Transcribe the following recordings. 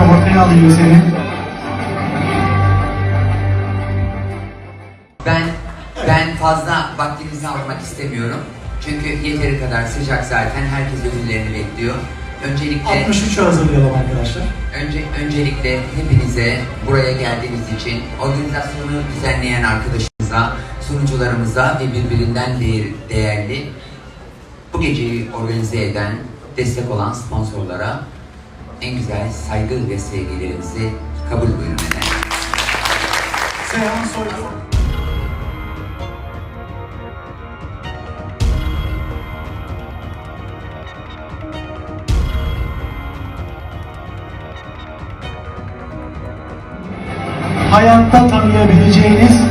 Ortaya alayım seni. Ben ben fazla vaktinizi almak istemiyorum. Çünkü yeteri kadar sıcak zaten. Herkes ödüllerini bekliyor. Öncelikle 63'ü hazırlayalım arkadaşlar. önce öncelikle hepinize buraya geldiğiniz için organizasyonu düzenleyen arkadaşımıza, sunucularımıza ve birbirinden değer, değerli bu geceyi organize eden, destek olan sponsorlara en güzel saygı ve sevgilerimizi kabul buyurun efendim. Seyhan. Hayatta tanıyabileceğiniz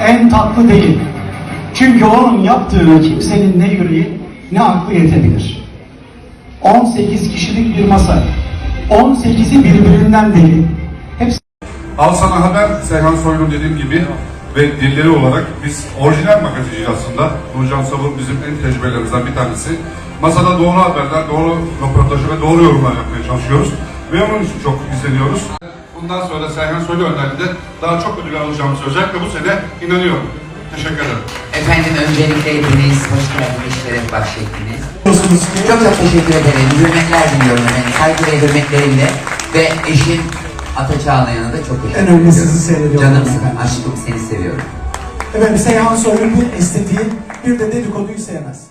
en tatlı değil. Çünkü onun yaptığı kimsenin ne yüreği ne aklı yetebilir. 18 kişilik bir masa. 18'i birbirinden deli. Hepsi Al sana haber Seyhan Soylu'nun dediğim gibi ve dilleri olarak biz orijinal magazinciyiz aslında. Nurcan Sabur bizim en tecrübelerimizden bir tanesi. Masada doğru haberler, doğru röportajı ve doğru yorumlar yapmaya çalışıyoruz. Ve onun için çok izleniyoruz. Bundan sonra Seyhan Soylu önderliğinde daha çok ödül alacağımız özellikle bu sene inanıyorum. Teşekkür ederim. Efendim öncelikle hepiniz hoş geldiniz, şeref bahşettiniz. Ki Çok çok teşekkür ederim. Hürmetler diliyorum efendim. Saygı ve hürmetlerimle. Ve eşim Ata Çağlayan'a da çok teşekkür En ediyorum. önemli sizi seyrediyorum. Canımsın, aşkım seni seviyorum. efendim Seyhan Soylu bir estetiği bir de dedikoduyu sevmez.